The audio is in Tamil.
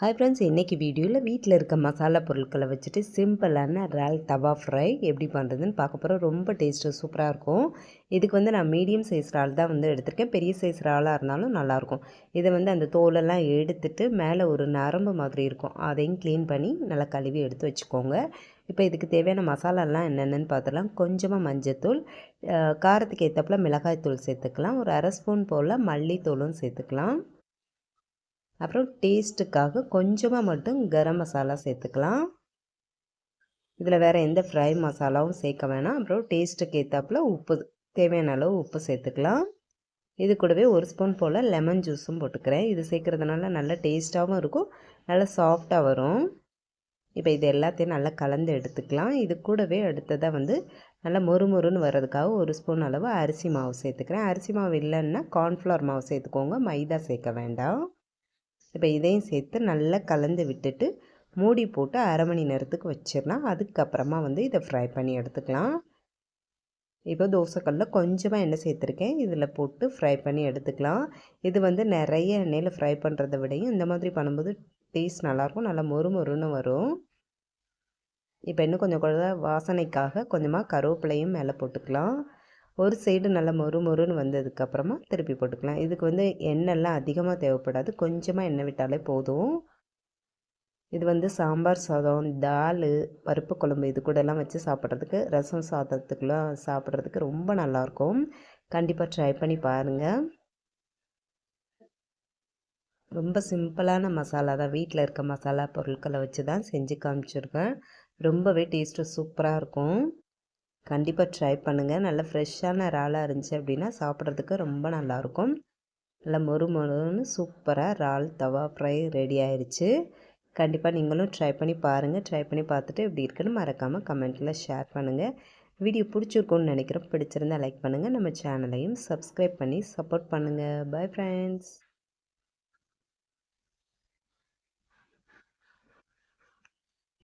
ஹாய் ஃப்ரெண்ட்ஸ் இன்றைக்கி வீடியோவில் வீட்டில் இருக்க மசாலா பொருட்களை வச்சுட்டு சிம்பிளான ரால் தவா ஃப்ரை எப்படி பண்ணுறதுன்னு பார்க்க போகிறோம் ரொம்ப டேஸ்ட்டு சூப்பராக இருக்கும். இதுக்கு வந்து நான் மீடியம் சைஸ் ரால் தான் வந்து எடுத்திருக்கேன். பெரிய சைஸ் இறாலாக இருந்தாலும் நல்லாயிருக்கும். இதை வந்து அந்த தோலெல்லாம் எடுத்துட்டு மேலே ஒரு நரம்பு மாதிரி இருக்கும். அதையும் க்ளீன் பண்ணி நல்லா கழுவி எடுத்து வச்சுக்கோங்க. இப்போ இதுக்கு தேவையான மசாலாலாம் என்னென்னு பார்த்துலாம் கொஞ்சமாக மஞ்சத்தூள் காரத்துக்கு ஏற்றப்பில் மிளகாய்த்தூள் சேர்த்துக்கலாம். ஒரு அரை ஸ்பூன் போல் மல்லித்தூளும் சேர்த்துக்கலாம். அப்புறம் டேஸ்ட்டுக்காக கொஞ்சமாக மட்டும் கரம் மசாலா சேர்த்துக்கலாம். இதில் வேறு எந்த ஃப்ரை மசாலாவும் சேர்க்க வேணாம். அப்புறம் டேஸ்ட்டுக்கு ஏற்றாப்புல உப்பு தேவையான அளவு உப்பு சேர்த்துக்கலாம். இது கூடவே ஒரு ஸ்பூன் போல் லெமன் ஜூஸும் போட்டுக்கிறேன். இது சேர்க்குறதுனால நல்ல டேஸ்ட்டாகவும் இருக்கும் நல்லா சாஃப்டாக வரும். இப்போ இது எல்லாத்தையும் நல்லா கலந்து எடுத்துக்கலாம். இது கூடவே அடுத்ததாக வந்து நல்லா மொறு மொறுன்னு வர்றதுக்காக ஒரு ஸ்பூன் அளவு அரிசி மாவு சேர்த்துக்கிறேன். அரிசி மாவு இல்லைன்னா கார்ன்ஃப்ளவர் மாவு சேர்த்துக்கோங்க. மைதா சேர்க்க வேண்டாம். இப்போ இதையும் சேர்த்து நல்லா கலந்து விட்டுட்டு மூடி போட்டு அரை மணி நேரத்துக்கு வச்சிடலாம். அதுக்கப்புறமா வந்து இதை ஃப்ரை பண்ணி எடுத்துக்கலாம். இப்போ தோசைக்கல்லில் கொஞ்சமாக எண்ணெய் சேர்த்துருக்கேன். இதில் போட்டு ஃப்ரை பண்ணி எடுத்துக்கலாம். இது வந்து நிறைய எண்ணெயில் ஃப்ரை பண்ணுறத விடையும் இந்த மாதிரி பண்ணும்போது டேஸ்ட் நல்லாயிருக்கும். நல்லா மொறு மொறுன்னு வரும். இப்போ இன்னும் கொஞ்சம் கொஞ்சம் வாசனைக்காக கொஞ்சமாக கருவேப்பிலையும் மேலே போட்டுக்கலாம். ஒரு சைடு நல்லா மொறு மொறுன்னு வந்ததுக்கப்புறமா திருப்பி போட்டுக்கலாம். இதுக்கு வந்து எண்ணெய்லாம் அதிகமாக தேவைப்படாது. கொஞ்சமாக எண்ணெய் விட்டாலே போதும். இது வந்து சாம்பார் சாதம் தால் பருப்பு குழம்பு இது கூடலாம் வச்சு சாப்பிட்றதுக்கு ரசம் சாதத்துக்குலாம் சாப்பிட்றதுக்கு ரொம்ப நல்லாயிருக்கும். கண்டிப்பாக ட்ரை பண்ணி பாருங்கள் ரொம்ப சிம்பிளான மசாலா தான். வீட்டில் இருக்க மசாலா பொருட்களை வச்சு தான் செஞ்சு காமிச்சிருக்கேன். ரொம்பவே டேஸ்ட்டு சூப்பராக இருக்கும். கண்டிப்பாக ட்ரை பண்ணுங்கள் நல்லா ஃப்ரெஷ்ஷான இறாலாக இருந்துச்சு அப்படின்னா சாப்பிட்றதுக்கு ரொம்ப நல்லாயிருக்கும். நல்லா மொறு மொறுன்னு சூப்பராக இறால் தவா ஃப்ரை ரெடி ஆயிடுச்சு கண்டிப்பாக நீங்களும் ட்ரை பண்ணி பாருங்கள் ட்ரை பண்ணி பார்த்துட்டு எப்படி இருக்குன்னு மறக்காமல் கமெண்ட்டில் ஷேர் பண்ணுங்கள் வீடியோ பிடிச்சிருக்குன்னு நினைக்கிறோம் பிடிச்சிருந்தால் லைக் பண்ணுங்கள் நம்ம சேனலையும் சப்ஸ்கிரைப் பண்ணி சப்போர்ட் பண்ணுங்கள் பாய் ஃப்ரெண்ட்ஸ்